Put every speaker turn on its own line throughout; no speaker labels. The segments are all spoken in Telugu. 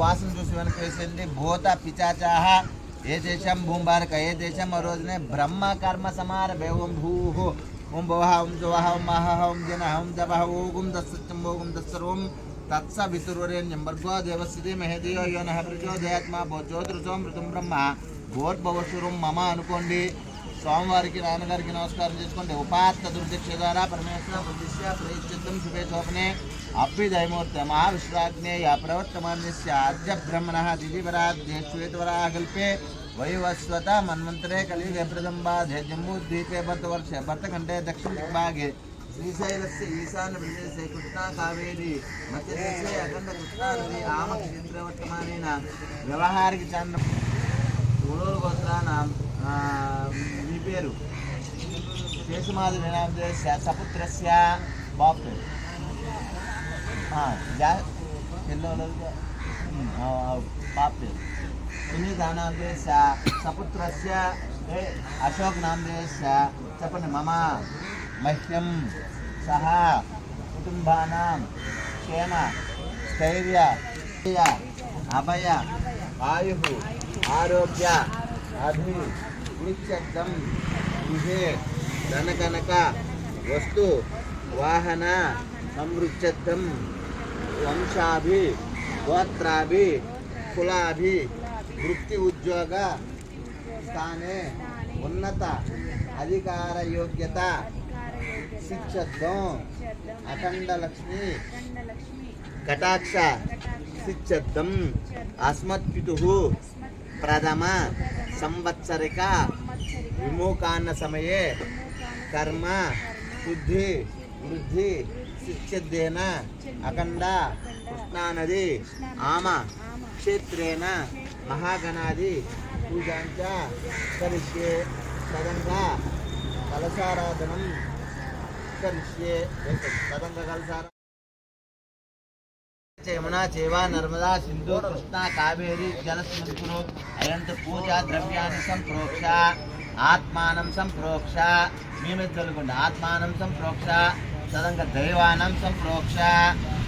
వాసన చూసి వెనక వేసింది భూత పిచాచాహ ఏ దేశం భూంబారక ఏ దేశం ఆ రోజునే బ్రహ్మ కర్మ సమార భేవం భూ ఓం భవహ ఓం జవహ ఓం మహ ఓం జన ఓం జవ ఓగుం దస్సత్యం ఓగుం దస్సర్వం తత్స వితుర్వరేణ్యం భర్గో దేవస్థితి మహేదియో యోన నహ ప్రచోదయాత్మ భోజ్యోతిరుచో మృతం బ్రహ్మ భోర్భవసురం మమ అనుకోండి స్వామివారికి నాన్నగారికి నమస్కారం చేసుకోండి ఉపాత్త దుర్దీక్ష ద్వారా పరమేశ్వర ప్రతిష్ట ప్రయత్నం శుభే శోభనే అభ్యుదయమూర్త మహావిశ్వాగ్నేయ ప్రవర్తమాన్యస్య అద్య బ్రహ్మణ దిదివరాధ్యే శ్వేతవరాకల్పే వైవస్వత మన్వంతరే కలియుగే ప్రదంబాధే జమ్మూద్వీపే భర్తవర్ష భర్తఖండే దక్షిణ దిగ్భాగే శ్రీశైలస్య ఈశాన్య ప్రదేశే కృష్ణా కావేరి మధ్యదేశే అఖండ కృష్ణా నది ఆమక్షేత్రవర్తమానేన వ్యవహారిక చంద్ర మూడూరు గోత్రాన మీ పేరు శేషమాది వినామదేశ సపుత్రస్య బాబు పేరు हाँ, पाप्य हम्म, सुनीतानामदेशस्य सपुत्रस्य अशोकनामदेशस्य चपन् मम मह्यं सह कुटुम्बानां क्षेम, स्थर्य अभय आयु आरोग्य अभि गृह गृहे धनकनक, वस्तु, वाहन समृद्धत्वं వంశాభి గోత్రాభి కులాభి వృత్తి ఉద్యోగ స్థానే ఉన్నత అధికార యోగ్యత శిక్షత్వం అఖండ లక్ష్మి కటాక్ష శిక్షత్వం అస్మత్పితు ప్రథమ సంవత్సరిక విమోకాన్న సమయే కర్మ శుద్ధి వృద్ధి శిక్షద్దేన అఖండ కృష్ణానది ఆమ క్షేత్రేణ మహాగణాది పూజాంచ కరిష్యే తదంగా కలశారాధనం కరిష్యే తదంగ కలశార యమునా చేవా నర్మదా సింధు కృష్ణ కావేరి జలస్మృతులు అయంత పూజా ద్రవ్యాన్ని సంప్రోక్ష ఆత్మానం సంప్రోక్ష మేమే చదువుకోండి ఆత్మానం సంప్రోక్ష. తదంక దైవానం సంప్రోక్ష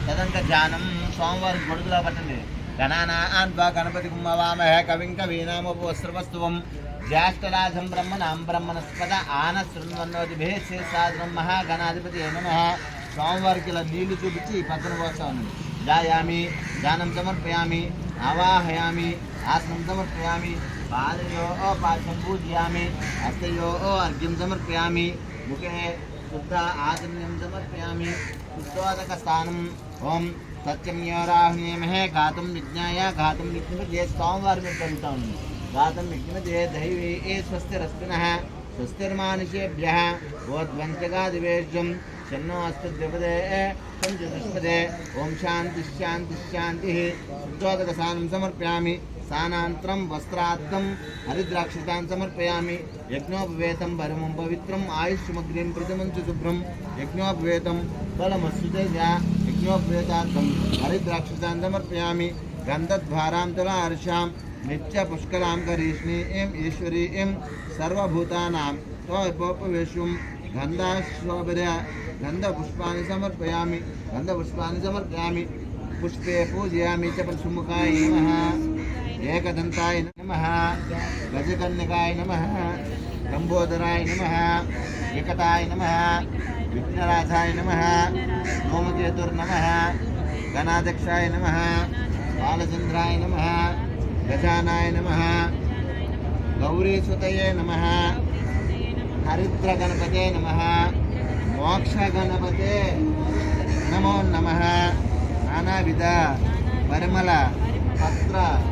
తదంక జానం స్వామివారి గొడుగులో పట్టండి. గణానాన్ వా గణపతి కుమ్మవామహ కవిం కవీనామోపవస్త్రవస్తువం. జ్యేష్ఠరాజం బ్రహ్మణాం బ్రహ్మణస్పద ఆన శృణ్వన్నోతి భేషే మహాగణాధిపతి నమ. సోమవారికి ఇలా నీళ్ళు చూపించి ఈ పక్కన పోస్తా. జాయామి దానం సమర్పయామి ఆవాహయామి ఆసనం సమర్పయామి పాదయో పాశం పూజయామి హస్తయో అర్ఘ్యం సమర్పయామి ముఖే शुद्धा आचम्यम समर्पयामि। शुद्धोदकस्थानम् ओम सत्यम योराहनीमहे घातुम विज्ञाय घातुम सोमवार घात बनता हूँ घातुम विघ्न ये दैवी ए स्वस्थ रस्पिन स्वस्तिर्मानुषेभ्य शनो अस्तुद्विपदे ओम शांति शांति शांति शुद्धोदकस्थानं समर्पयामी। స్నానాంతరం వస్త్రార్థం హరిద్రాక్షితాన్ సమర్పయామి. యజ్ఞోపవేతం పరమం పవిత్రం ఆయుష్మగ్నిం ప్రతిమంచు శుభ్రం యజ్ఞోపవేతం ఫలమస్సుతేజ యజ్ఞోపవేతార్థం హరిద్రాక్షితాన్ సమర్పయామి. గంధద్వారాం తులా హర్షాం నిత్య పుష్కలాం కరీష్ణి ఏం ఈశ్వరీ ఏం సర్వభూతానాం. త్వోపవేశం గంధాశ్వభర గంధపుష్పాన్ని సమర్పయామి. గంధపుష్పాన్ని సమర్పయామి. పుష్పే పూజయామి చ एकदन्ताय नमः। गजकन्यकाय नमः। लम्बोदराय नमः। विकटाय नमः। विघ्नराजाय नमः। धूमकेतुर्नमः गणाध्यक्षाय नमः। बालचन्द्राय नमः। गजानाय नमः। गौरीसुतये नमः। हरिद्रगणपते नमः। मोक्षगणपते। नमो नमः। नानाविध। परिमल पत्र।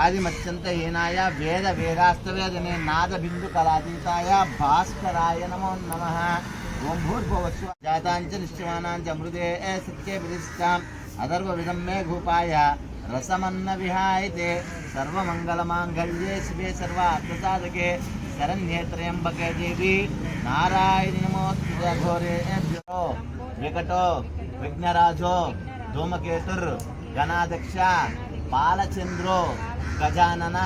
आदिमत्यंतनाया वेद वेदास्तवेदने नाद बिंदु कलातीताय भास्कराय नमो नम। ओं भूर्भुवस्व जाता निश्चमानाञ्च अमृते सत्ये प्रतिष्ठाम् अदर्वविदं मे घूपाय रसमन्नविहाय ते सर्वमङ्गलमाङ्गल्ये शिवे सर्वार्थसाधके। शरण्ये त्र्यम्बके देवी नारायणि नमोऽघोरे विकटो। विघ्नराजो। धूमकेतुर्गणाध्यक्षा బాలచంద్రో గజానన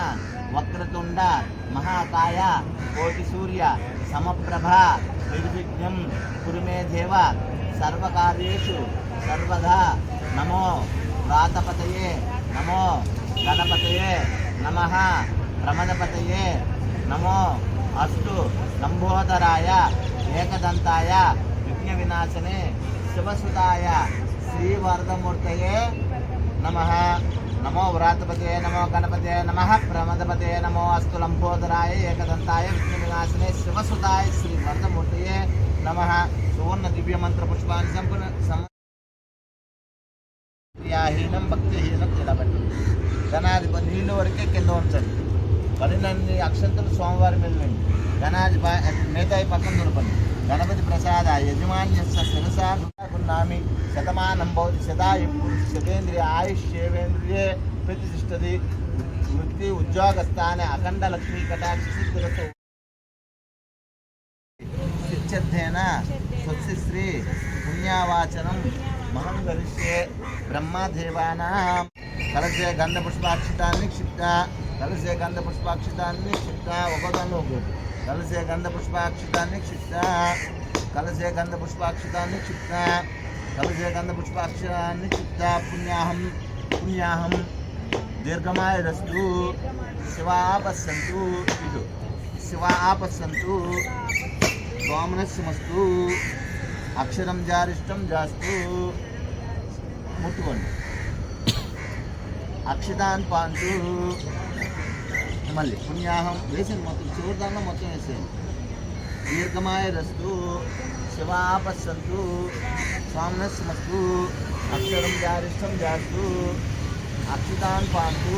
వక్రతుండ మహాకాయ కోటి సూర్య సమప్రభ నిర్విఘ్నం కురుమే దేవ సర్వకార్యేషు సర్వదా నమో ప్రాతపతయే నమో గణపతయే నమ ప్రమదపతయే నమో అస్తు లంబోదరాయ ఏకదంతాయ విఘ్న వినాశనే శివసుతాయ శ్రీవరదమూర్తయే నమ నమో వ్రాతపతే నమో గణపతే నమ ప్రమదపతే నమో అస్తు లంబోదరాయ ఏకదంతాయ విఘ్న శివసుతాయ శ్రీ వరదమూర్తయే నమ. సువర్ణ దివ్య మంత్ర పుష్పాన్ని సంపూర్ణ క్రియాహీనం భక్తిహీనం నిలబడి ధనాధిపతి నీళ్ళు వరకే కింద ఉంచండి. పడినన్ని అక్షంతులు స్వామివారి వెళ్ళండి ధనాది గణాధిపతి పక్కన దొరకండి గణపతి ప్రసాద యజమాన్యస్య శిరసామి శతమానం భవతి శతాయు శతేంద్రియ ఆయుష్ ఏవేంద్రియే ప్రతిష్టది వృత్తి ఉద్యోగస్థానే అఖండ లక్ష్మీ కటాక్ష సిద్ధిరస్తు స్వస్తిశ్రీ పుణ్యావాచనం మహం గరిష్యే బ్రహ్మదేవానా. కలసే గంధ ಕಲಸೆ ಗಂಧ ಪುಷ್ಪಾಕ್ಷಿತಾನ್ನಿ ಕ್ಷಿಪ್ತ ಒಬ್ಬದನ್ನು ಹೋಗ್ಬೇಕು ಕಲಸೆ ಗಂಧ ಪುಷ್ಪಾಕ್ಷಿತಾನ್ನಿ ಕ್ಷಿಪ್ತ ಕಲಸೆ ಗಂಧ ಪುಷ್ಪಾಕ್ಷಿತಾನ್ನಿ ಕ್ಷಿಪ್ತ ಕಲಸೆ ಗಂಧ ಪುಷ್ಪಾಕ್ಷರಾನ್ನಿ ಕ್ಷಿಪ್ತ ಪುಣ್ಯಾಹಂ ಪುಣ್ಯಾಹಂ ದೀರ್ಘಮಾಯರಸ್ತು ಶಿವ ಆಪಸ್ಸಂತು ಇದು ಶಿವ ಆಪಸ್ಸಂತು ಸ್ವಾಮನಸ್ಸಮಸ್ತು ಅಕ್ಷರಂ ಜಾರಿಷ್ಟಂ ಜಾಸ್ತು ಮುಟ್ಟುಕೊಂಡು अक्षितान् पान्तु మళ్ళీ పుణ్యాహం వేసింది మొత్తం చివరి దాంట్లో మొత్తం వేసేయండి దీర్ఘమాయ రస్తు శివాపస్సంతు స్వామినస్మస్తు అక్షరం జారిష్టం జాస్తు అక్షతాన్ పాంతు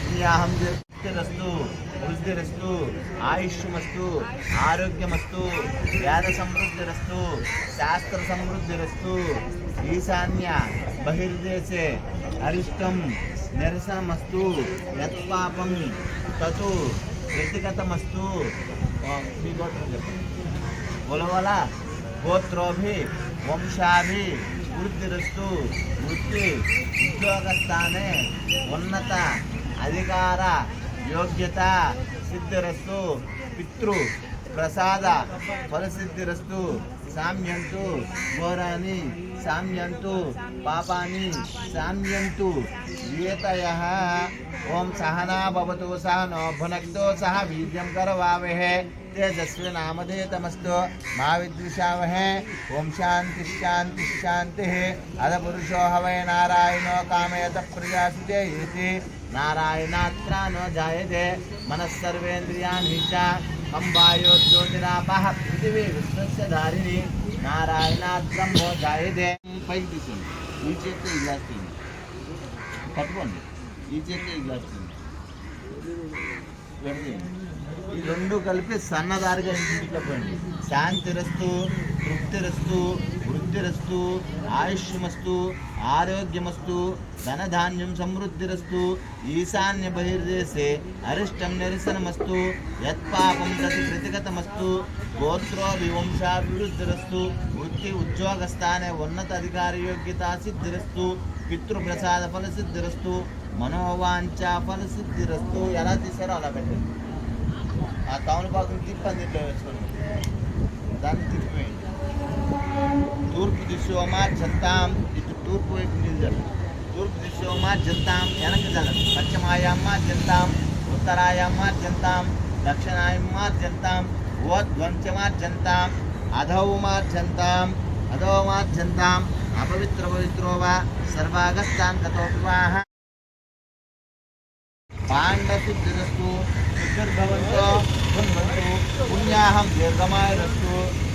పుణ్యాహం రస్తు వృద్ధిరస్తు ఆయుష్యమస్తు ఆరోగ్యమస్తు వేద సమృద్ధిరస్తు శాస్త్ర సమృద్ధిరస్తు ఈశాన్య బహిర్దేశే అరిష్టం నిరసనమస్తు యత్పాపం తతు వ్యక్తిగతమస్తు. మీ గోత్రం చెప్పండి. ఉలవల గోత్రోభి వంశాభి వృద్ధిరస్తు వృత్తి ఉద్యోగస్థానే ఉన్నత అధికార యోగ్యత సిద్ధిరస్తు పితృ ప్రసాద ఫలసిద్ధిరస్తు సామ్యంతు ఘోరాని साम्यन्तु, पापानि साम्यन्तु। वियतयः ॐ सहना भवतु, सह नो भुनक्तो, सह वीर्यं करवावहे तेजस्वी नामधे तमस्तु मा ओम शांति शांति शांति अद पुरुषो हवै, नारायणो कामयत प्रजासुते नारायणात्रा न जायते। मनस्सर्वेन्द्रियाणि च। జ్యోతిరాపః పృథివీ విశ్వస్య ధారిణి నారాయణాత్ బ్రహ్మో పైకి తీసుకోండి ఈ చేతితో ఈ గ్లాస్ తీయండి పట్టుకోండి ఈ చేతితో ఈ గ్లాస్ తీయండి ఈ రెండు కలిపి సన్నదారిగా ఇంటికి పోయింది శాంతిరస్తు తృప్తిరస్తు సమృద్ధిరస్తు ఆయుష్యమస్తు ఆరోగ్యమస్తు ధనధాన్యం సమృద్ధిరస్తు ఈశాన్య బహిర్దేశే అరిష్టం నిరసనమస్తు యత్పాపం ప్రతి ప్రతిగతమస్తు గోత్రోవివంశాభివృద్ధిరస్తు వృత్తి ఉద్యోగస్థానే ఉన్నత అధికార యోగ్యత సిద్ధిరస్తు పితృప్రసాద ఫల సిద్ధిరస్తు మనోవాంఛ ఫల సిద్ధిరస్తు ఎలా తీసారో అలా పెట్టండి. ఆ తమలపాకుని తిప్పని దీంట్లో వేసుకోండి దాన్ని తిప్పివేయండి. తూర్పు దిశోమా జంతాం ఇటు తూర్పు వైపు నిల్చండి తూర్పు దిశోమా జంతాం వెనక్కి చల్లండి పశ్చిమాయమ్మ జంతాం ఉత్తరాయమ్మ జంతాం దక్షిణాయమ్మ జంతాం ఓద్వంచమార్జంతాం అధౌమార్జంతాం అధోమార్జంతాం అపవిత్ర పవిత్రో వా సర్వాగస్తాన్ గతో వివాహ పాండసిద్ధిరస్తు శుద్ధిర్భవంతో పున్వంతు పుణ్యాహం దీర్ఘమాయరస్తు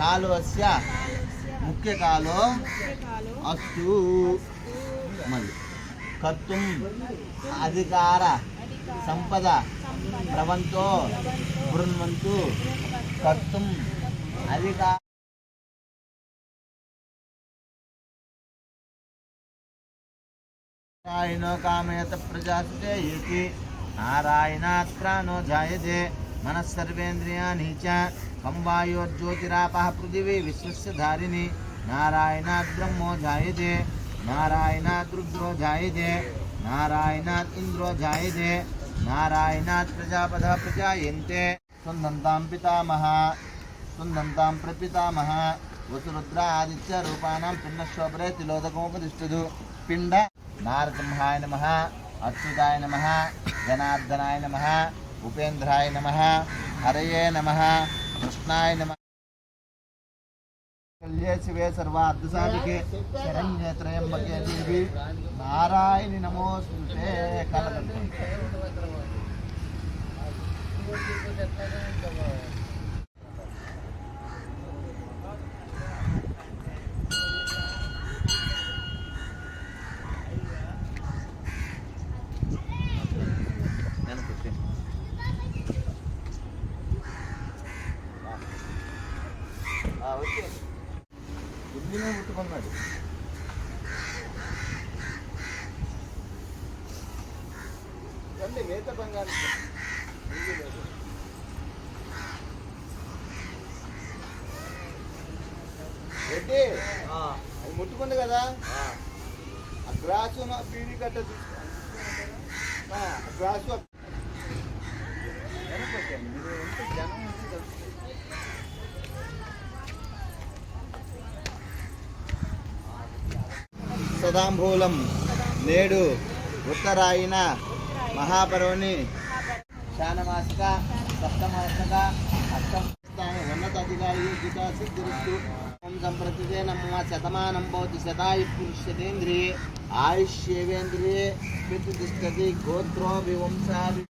అస్య ముఖ్య కాలో అస్తు. మళ్ళీ. కర్తుం అధికార సంపద ప్రవంతో బృణ్వంతు కర్తుం అధికార నారాయణ కామయత ప్రజాస్తే ఇతి నారాయణాత్ ప్రాణో జాయతే. మనస్సర్వేంద్రియాణి చ. కంవాయోజ్యోతిరాపः పృథివీ విశ్వస్య ధారిణి. నారాయణాత్ బ్రహ్మో జాయతే. నారాయణాత్ రుద్రో జాయతే. నారాయణాద్ ఇంద్రో జాయతే. నారాయణాత్ ప్రజాపద ప్రజాయంతే. సుందంతాం పితామహ. సుందంతాం ప్రపితామహ. వసురుద్ర ఆదిత్య రూపాణం పిండశోభరే తిలోదకముపతిష్ఠదు. పిండ నారసింహాయ నమ. అచ్యుతాయ నమ. జనార్దనాయ నమ. ఉపేంద్రాయ నమ. హరయే నమ. कृष्णाय नमः कल्ये शिवे सर्वार्धसाधिके शरण्ये त्र्यम्बके देवी। नारायणि బుద్ధినే ముట్టుకున్నాడు. రండి మేత బంగారు. రెడ్డి అది ముట్టుకుంది కదా? ఆ. గ్రాసు తీసుకో. ఆ గ్రాసు వెనకొచ్చాను మీరు ఎంత జనం ఉంది సదాంబూలం నేడు ఉత్తరాయణ మహాపర్వని శానమాసిక సప్తమాసిక అష్టమ ఉన్నతాధికారి యుజిత సిద్ధిరుస్తు ఓం సంప్రతిదే నమ్మ శతమానం భవతి శతాయు పురుషతేంద్రియే ఆయుష్యేవేంద్రియే పితృతిష్టతి గోత్రో వివంశాది